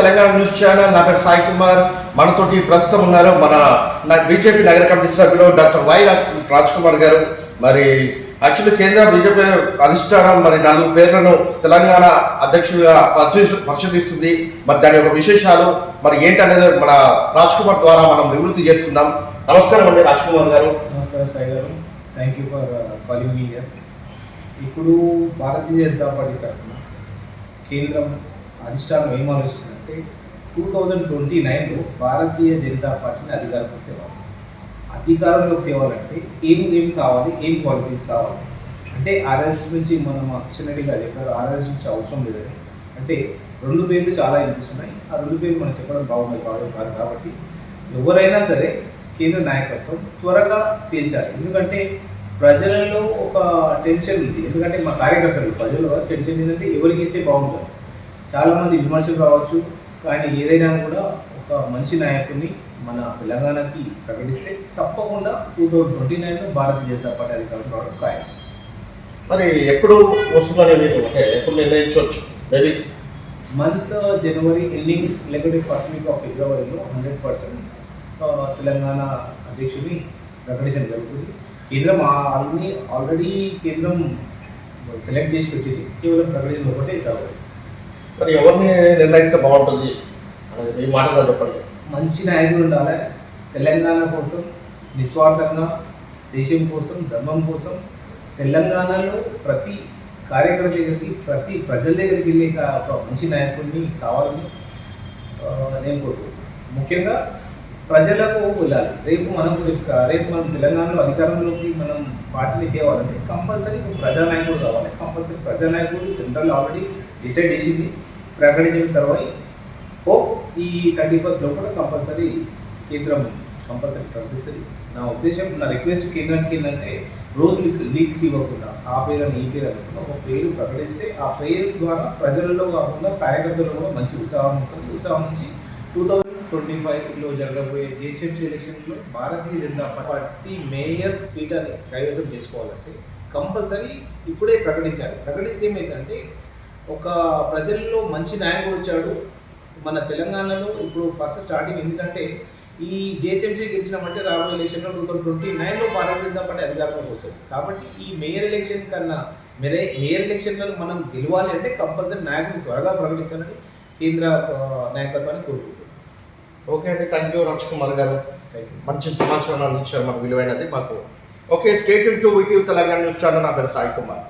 Telangana news channel నా పేరు సాయి కుమార్. మనతోటి ప్రస్తుతం ఉన్నారు మన బీజేపీ నగర కమిటీ సభ్యులు డాక్టర్ వై రాజ్ కుమార్ గారు. మరి యాక్చువల్లీ కేంద్ర బీజేపీ అధిష్టానం మరి నాలుగు పేర్లను తెలంగాణ అధ్యక్షుడిగా పరిశీలిస్తుంది. మరి దాని యొక్క విశేషాలు మరి ఏంటనేది మన రాజ్ కుమార్ ద్వారా మనం నివృత్తి చేసుకుందాం నమస్కారం అండి రాజ్ కుమార్ గారు. నమస్కారం సాయి గారు. థ్యాంక్ యూ ఫర్ కాలింగ్ మీ ఇప్పుడు భారతీయ జనతా పార్టీ తరఫున కేంద్రం అధిష్టానం ఏం ఆలోచిస్తుందంటే టూ థౌజండ్ ట్వంటీ నైన్లో భారతీయ జనతా పార్టీని అధికారంలోకి తేవాలి. అధికారంలోకి తేవాలంటే ఏం ఏం కావాలి ఏం క్వాలిటీస్ కావాలి? అంటే ఆర్ఎస్ నుంచి మనం కిషన్ రెడ్డి గారు చెప్పారు ఆర్ఎస్ నుంచి అవసరం లేదని. అంటే రెండు పేర్లు చాలా వినిపిస్తున్నాయి ఆ రెండు పేర్లు మనం చెప్పడం బాగుంది కాదు కాదు కాబట్టి ఎవరైనా సరే కేంద్ర నాయకత్వం త్వరగా తేల్చాలి. ఎందుకంటే ప్రజలలో ఒక టెన్షన్ ఉంది. ఎందుకంటే మా కార్యకర్తలు ప్రజల్లో టెన్షన్ ఏంటంటే ఎవరికి ఇస్తే బాగుంటుంది. చాలామంది విమర్శలు రావచ్చు కానీ ఏదైనా కూడా ఒక మంచి నాయకుడిని మన తెలంగాణకి ప్రకటిస్తే తప్పకుండా టూ థౌజండ్ ట్వంటీ నైన్లో భారతీయ జనతా పార్టీ అధికారం రావడం ఖాయం. మరి ఎప్పుడు వస్తుందని మీరు అంటే ఎప్పుడు నిర్ణయించవచ్చు? మేబీ మంత్ జనవరి ఎండింగ్ లేకపోతే ఫస్ట్ వీక్ ఆఫ్ ఫిబ్రవరిలో హండ్రెడ్ పర్సెంట్ తెలంగాణ అధ్యక్షుడిని ప్రకటించడం జరుగుతుంది. కేంద్రం ఆల్రెడీ ఆల్రెడీ కేంద్రం సెలెక్ట్ చేసి పెట్టింది. కేవలం ప్రకటించడం ఒకటే కావాలి. మరి ఎవరిని నిర్ణయిస్తే బాగుంటుంది అనేది మీ మాటలో చెప్పండి. మంచి నాయకుడు ఉండాలి. తెలంగాణ కోసం నిస్వార్థంగా దేశం కోసం ధర్మం కోసం తెలంగాణలో ప్రతి కార్యకర్త దగ్గరికి ప్రతి ప్రజల దగ్గరికి వెళ్ళే కా- ఒక మంచి నాయకుడిని కావాలని నేను కోరుకుంటున్నాను. ముఖ్యంగా ప్రజలకు వెళ్ళాలి. రేపు మనం రేపు- మనం తెలంగాణలో అధికారంలోకి మనం పార్టీని తేవాలంటే కంపల్సరీ ప్రజానాయకుడు కావాలి. కంపల్సరీ ప్రజానాయకుడు సెంట్రల్ ఆల్రెడీ డిసైడ్ చేసింది. ప్రకటించిన తర్వాత హోప్ ఈ థర్టీ ఫస్ట్ లోపల కంపల్సరీ కేంద్రం కంపల్సరీ ప్రకటిస్తుంది. నా ఉద్దేశం నా రిక్వెస్ట్ కేంద్రానికి ఏంటంటే రోజు లీక్స్ ఇవ్వకుండా ఆ పేరు అని ఈ పేరు అనకుండా ఒక పేరు ప్రకటిస్తే ఆ పేరు ద్వారా ప్రజలలో కాకుండా కార్యకర్తలలో కూడా మంచి ఉత్సాహం ఉంటుంది ఉత్సాహం నుంచి టూ థౌజండ్ ట్వంటీ ఫైవ్లో జరగబోయే జిహెచ్ఎంసీ ఎలక్షన్లో భారతీయ జనతా పార్టీ మేయర్ పీఠాన్ని కైవసం చేసుకోవాలంటే కంపల్సరీ ఇప్పుడే ప్రకటించాలి. ప్రకటిస్తే ఏమైందంటే ఒక ప్రజల్లో మంచి నాయకుడు వచ్చాడు. మన తెలంగాణలో ఇప్పుడు ఫస్ట్ స్టార్టింగ్ ఎందుకంటే ఈ జిహెచ్ఎంసీ గెలిచినామంటే రాబోయే ఎలక్షన్లో టూ థౌసండ్ ట్వంటీ నైన్లో భారతీయ జనతా పార్టీ అధికారంలోకి వస్తుంది. కాబట్టి ఈ మేయర్ ఎలక్షన్ కన్నా మెరే మేయర్ ఎలక్షన్లో మనం గెలవాలి అంటే కంపల్సరీ నాయకుడిని త్వరగా ప్రకటించాలని కేంద్ర నాయకత్వాన్ని కోరుకుంటున్నాను ఓకే అండి. థ్యాంక్ యూ రాజ్ కుమార్ గారు. మంచి సమాచారం అందించారు మాకు విలువైనది. మాకు ఓకే స్టేట్ టు విటివ్ తెలంగాణ న్యూస్ ఛానల్ నా పేరు సాయి కుమార్.